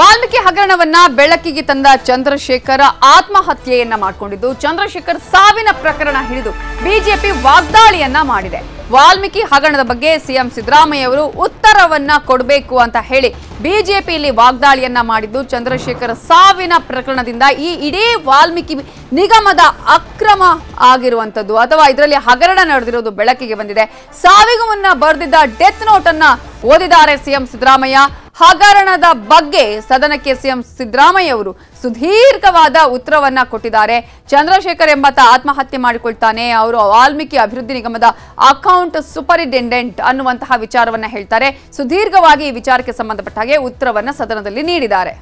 ವಾಲ್ಮೀಕಿ ಹಗರಣವನ್ನ ಬೆಳಕಿಗೆ ತಂದ ಚಂದ್ರಶೇಖರ್ ಆತ್ಮಹತ್ಯೆಯನ್ನ ಮಾಡಿಕೊಂಡಿದ್ದು, ಚಂದ್ರಶೇಖರ್ ಸಾವಿನ ಪ್ರಕರಣ ಹಿಡಿದು ಬಿಜೆಪಿ ವಾಗ್ದಾಳಿಯನ್ನ ಮಾಡಿದೆ. ವಾಲ್ಮೀಕಿ ಹಗರಣದ ಬಗ್ಗೆ ಸಿಎಂ ಸಿದ್ದರಾಮಯ್ಯ ಅವರು ಉತ್ತರವನ್ನ ಕೊಡಬೇಕು ಅಂತ ಹೇಳಿ ಬಿಜೆಪಿಯಲ್ಲಿ ವಾಗ್ದಾಳಿಯನ್ನ ಮಾಡಿದ್ದು, ಚಂದ್ರಶೇಖರ್ ಸಾವಿನ ಪ್ರಕರಣದಿಂದ ಈ ಇಡೀ ವಾಲ್ಮೀಕಿ ನಿಗಮದ ಅಕ್ರಮ ಆಗಿರುವಂತದ್ದು. ಅಥವಾ ಇದರಲ್ಲಿ ಹಗರಣ ನಡೆದಿರೋದು ಬೆಳಕಿಗೆ ಬಂದಿದೆ. ಸಾವಿಗೂ ಮುನ್ನ ಬರೆದಿದ್ದ ಡೆತ್ ನೋಟ್ ಅನ್ನ ಓದಿದ್ದಾರೆ ಸಿಎಂ ಸಿದ್ದರಾಮಯ್ಯ. ಹಗರಣದ ಬಗ್ಗೆ ಸದನಕ್ಕೆ ಸಿಎಂ ಸಿದ್ದರಾಮಯ್ಯ ಅವರು ಸುದೀರ್ಘವಾದ ಉತ್ತರವನ್ನ ಕೊಟ್ಟಿದ್ದಾರೆ. ಚಂದ್ರಶೇಖರ್ ಎಂಬಾತ ಆತ್ಮಹತ್ಯೆ ಮಾಡಿಕೊಳ್ತಾನೆ. ಅವರು ವಾಲ್ಮೀಕಿ ಅಭಿವೃದ್ಧಿ ನಿಗಮದ ಅಕೌಂಟ್ ಸೂಪರಿಂಟೆಂಡೆಂಟ್ ಅನ್ನುವಂತಹ ವಿಚಾರವನ್ನ ಹೇಳ್ತಾರೆ. ಸುದೀರ್ಘವಾಗಿ ಈ ವಿಚಾರಕ್ಕೆ ಸಂಬಂಧಪಟ್ಟ ಹಾಗೆ ಉತ್ತರವನ್ನ ಸದನದಲ್ಲಿ ನೀಡಿದ್ದಾರೆ.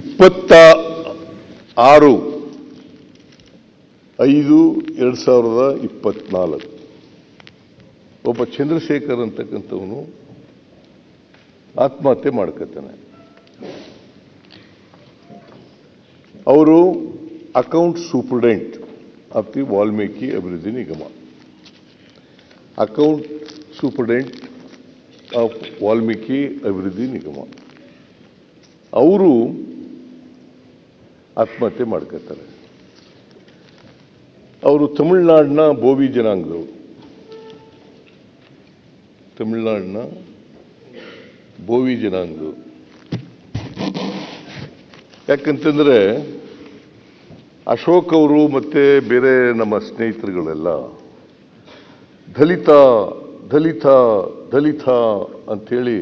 ಇಪ್ಪತ್ತ ಆರು ಐದು ಎರಡು ಸಾವಿರದ ಇಪ್ಪತ್ನಾಲ್ಕು. ಒಬ್ಬ ಚಂದ್ರಶೇಖರ್ ಅಂತಕ್ಕಂಥವನು ಆತ್ಮಹತ್ಯೆ ಮಾಡ್ಕೋತಾನೆ. ಅವರು account superintendent of the Valmiki ಅಭಿವೃದ್ಧಿ ನಿಗಮ ಅಕೌಂಟ್ ಸೂಪರ್ಡೆಂಟ್ ಆಫ್ ವಾಲ್ಮೀಕಿ ಅಭಿವೃದ್ಧಿ ನಿಗಮ ಅವರು ಆತ್ಮಹತ್ಯೆ ಮಾಡ್ಕೋತಾರೆ. ಅವರು ತಮಿಳುನಾಡಿನ ಬೋವಿ ಜನಾಂಗದವರು. ತಮಿಳುನಾಡಿನ ಬೋವಿ ಜನಾಂಗ. ಯಾಕಂತಂದರೆ ಅಶೋಕ್ ಅವರು ಮತ್ತು ಬೇರೆ ನಮ್ಮ ಸ್ನೇಹಿತರುಗಳೆಲ್ಲ ದಲಿತ ದಲಿತ ದಲಿತ ಅಂಥೇಳಿ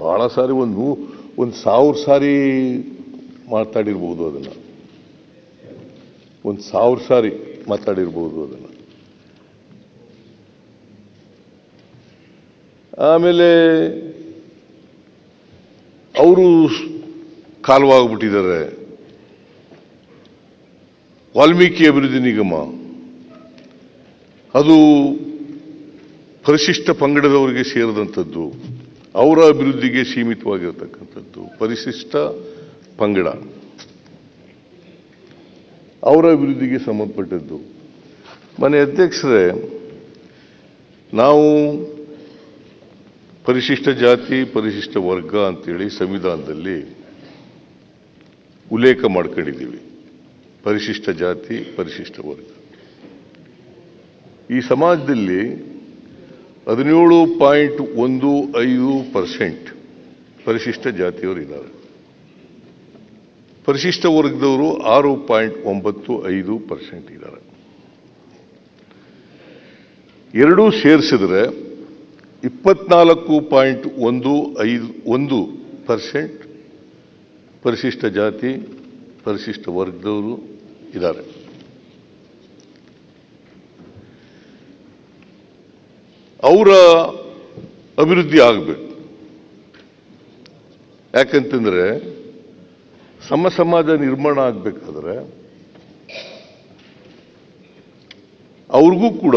ಭಾಳ ಸಾರಿ ಒಂದು ಒಂದು ಸಾವಿರ ಸಾರಿ ಮಾತಾಡಿರ್ಬೋದು ಅದನ್ನು. ಒಂದು ಸಾವಿರ ಸಾರಿ ಮಾತಾಡಿರ್ಬೋದು ಅದನ್ನು. ಆಮೇಲೆ ಅವರು ಕಾಲವಾಗ್ಬಿಟ್ಟಿದ್ದಾರೆ. ವಾಲ್ಮೀಕಿ ಅಭಿವೃದ್ಧಿ ನಿಗಮ. ಅದು ಪರಿಶಿಷ್ಟ ಪಂಗಡದವರಿಗೆ ಸೇರಿದಂಥದ್ದು, ಅವರ ಅಭಿವೃದ್ಧಿಗೆ ಸೀಮಿತವಾಗಿರತಕ್ಕಂಥದ್ದು, ಪರಿಶಿಷ್ಟ ಪಂಗಡ. ಅವರ ಅಭಿವೃದ್ಧಿಗೆ ಸಂಬಂಧಪಟ್ಟದ್ದು. ಮನೆ ಅಧ್ಯಕ್ಷರೇ, ನಾವು ಪರಿಶಿಷ್ಟ ಜಾತಿ, ಪರಿಶಿಷ್ಟ ವರ್ಗ ಅಂತೇಳಿ ಸಂವಿಧಾನದಲ್ಲಿ ಉಲ್ಲೇಖ ಮಾಡ್ಕೊಂಡಿದ್ದೀವಿ. ಪರಿಶಿಷ್ಟ ಜಾತಿ, ಪರಿಶಿಷ್ಟ ವರ್ಗ. ಈ ಸಮಾಜದಲ್ಲಿ ಹದಿನೇಳು ಪಾಯಿಂಟ್ ಒಂದು ಐದು ಪರ್ಸೆಂಟ್ ಪರಿಶಿಷ್ಟ ಜಾತಿಯವರು ಇದ್ದಾರೆ. ಪರಿಶಿಷ್ಟ ವರ್ಗದವರು ಆರು ಪಾಯಿಂಟ್ ಒಂಬತ್ತು ಐದು ಪರ್ಸೆಂಟ್ ಇದ್ದಾರೆ. ಎರಡೂ ಸೇರಿಸಿದ್ರೆ ಇಪ್ಪತ್ನಾಲ್ಕು ಪಾಯಿಂಟ್ ಒಂದು ಐದು ಒಂದು ಪರ್ಸೆಂಟ್ ಪರಿಶಿಷ್ಟ ಜಾತಿ, ಪರಿಶಿಷ್ಟ ವರ್ಗದವರು ಇದ್ದಾರೆ. ಅವರ ಅಭಿವೃದ್ಧಿ ಆಗಬೇಕು. ಯಾಕಂತಂದರೆ ಸಮ ಸಮಾಜ ನಿರ್ಮಾಣ ಆಗಬೇಕಾದ್ರೆ ಅವ್ರಿಗೂ ಕೂಡ